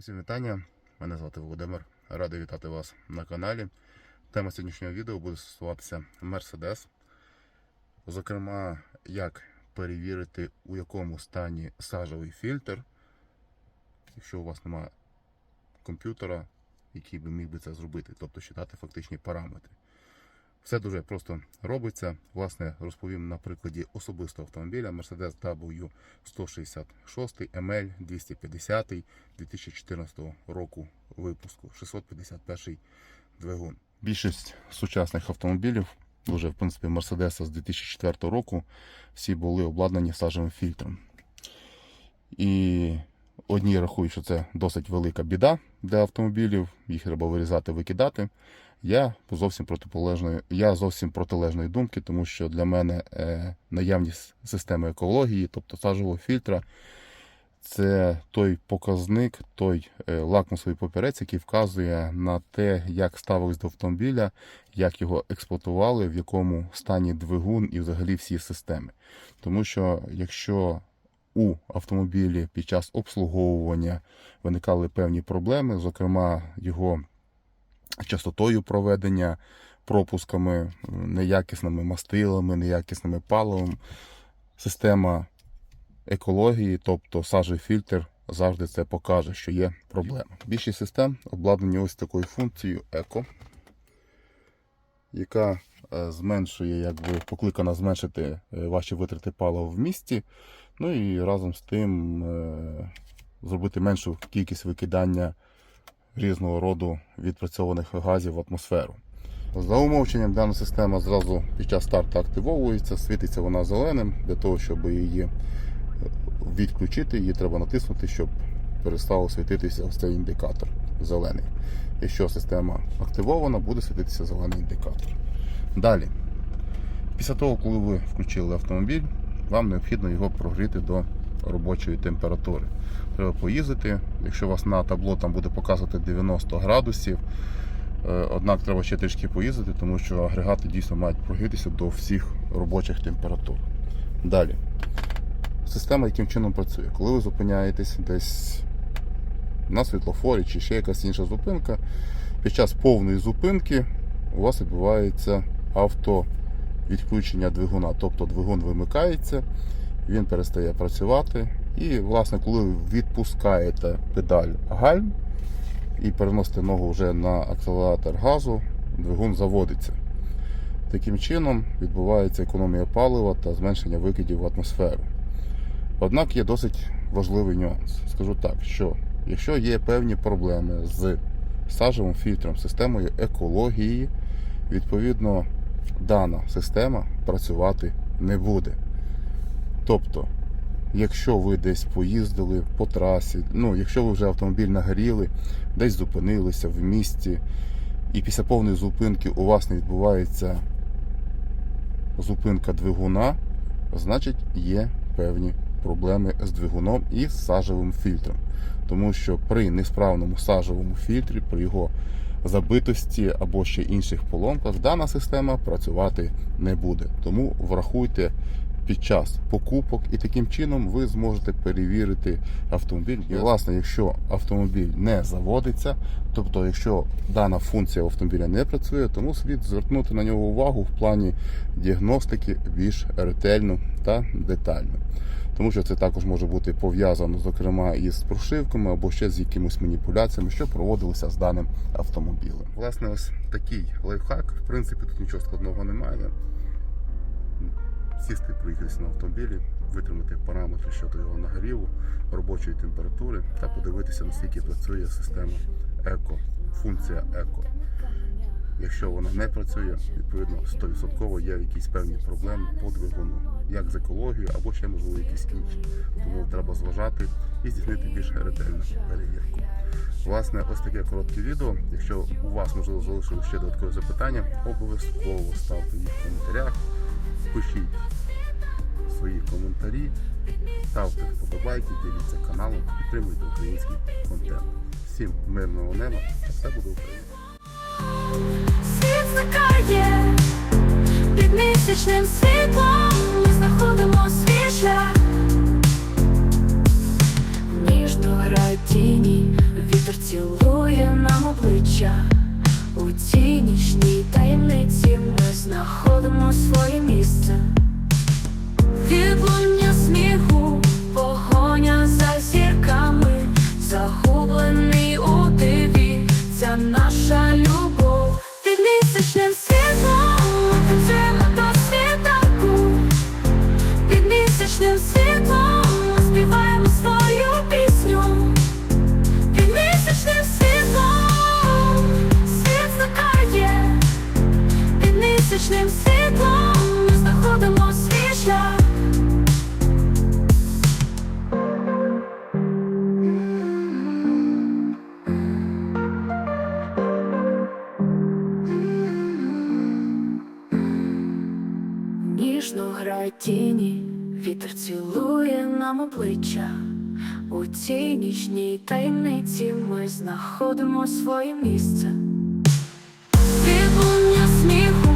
Усім вітання. Мене звати Володимир. Радий вітати вас на каналі. Тема сьогоднішнього відео буде стосуватися Mercedes. Зокрема, як перевірити, у якому стані сажовий фільтр, якщо у вас немає комп'ютера, який би міг би це зробити, тобто читати фактичні параметри. Все дуже просто робиться. Власне, розповім на прикладі особистого автомобіля Mercedes W166 ML 250 2014 року випуску 651 двигун. Більшість сучасних автомобілів, вже в принципі Mercedes з 2004 року, всі були обладнані сажевим фільтром. І одні рахують, що це досить велика біда для автомобілів, їх треба вирізати, викидати. Я зовсім протиполежної, я зовсім протилежної думки, тому що для мене е, наявність системи екології, тобто сажового фільтра, це той показник, той е, лакмусовий папірець, який вказує на те, як ставились до автомобіля, як його експлуатували, в якому стані двигун і взагалі всі системи. Тому що якщо у автомобілі під час обслуговування виникали певні проблеми, зокрема його частотою проведення, пропусками, неякісними мастилами, неякісними паливом. Система екології, тобто сажий фільтр, завжди це покаже, що є проблема. Більшість систем обладнані ось такою функцією еко, яка е, зменшує, якби покликана зменшити е, ваші витрати палива в місті. Ну і разом з тим е, зробити меншу кількість викидання різного роду відпрацьованих газів в атмосферу. За умовченням дана система зразу під час старту активовується, світиться вона зеленим. Для того, щоб її відключити, її треба натиснути, щоб перестав світитися цей індикатор зелений. Якщо система активована, буде світитися зелений індикатор. Далі, після того, коли ви включили автомобіль, вам необхідно його прогріти до робочої температури. Треба поїздити. Якщо у вас на табло там буде показувати 90 градусів, е, однак треба ще трішки поїздити, тому що агрегати дійсно мають прогрітися до всіх робочих температур. Далі. Система яким чином працює? Коли ви зупиняєтесь десь на світлофорі чи ще якась інша зупинка, під час повної зупинки у вас відбувається автовідключення двигуна. Тобто двигун вимикається, він перестає працювати. І, власне, коли відпускаєте педаль гальм і переносите ногу вже на акселератор газу, двигун заводиться. Таким чином відбувається економія палива та зменшення викидів в атмосферу. Однак є досить важливий нюанс. Скажу так, що якщо є певні проблеми з сажевим фільтром, системою екології, відповідно дана система працювати не буде. Тобто, якщо ви десь поїздили по трасі, ну, якщо ви вже автомобіль нагоріли, десь зупинилися в місті, і після повної зупинки у вас не відбувається зупинка двигуна, значить є певні проблеми з двигуном і з сажевим фільтром. Тому що при несправному сажевому фільтрі, при його забитості або ще інших поломках, дана система працювати не буде. Тому врахуйте під час покупок, і таким чином ви зможете перевірити автомобіль. І власне, якщо автомобіль не заводиться, тобто, якщо дана функція автомобіля не працює, тому слід звернути на нього увагу в плані діагностики більш ретельно та детально. Тому що це також може бути пов'язано, зокрема, із прошивками або ще з якимись маніпуляціями, що проводилися з даним автомобілем. Власне, ось такий лайфхак. В принципі, тут нічого складного немає сісти, проїхатися на автомобілі, витримати параметри щодо його нагріву, робочої температури та подивитися, наскільки працює система еко, функція еко. Якщо вона не працює, відповідно 100% є якісь певні проблеми по двигуну, як з екологією або ще можливо якісь інші. Тому треба зважати і здійснити більш ретельну перевірку. Власне, ось таке коротке відео. Якщо у вас можливо залишилися ще додаткові запитання, обов'язково ставте їх в коментарях пишіть свої коментарі, ставте вподобайки, діліться каналом, підтримуйте український контент. Всім мирного неба, все буде Україна! Світ зникає під місячним світлом, ми знаходимо свій шлях. Ніжно грають тіні від обличчя. У цій нічній таємниці знаходимо своє місце. Відлуння сміху, погоня за зірками, загублений у диві, ця наша тіні, вітер цілує нам обличчя. У цій нічній таємниці ми знаходимо своє місце. Відлуння сміху,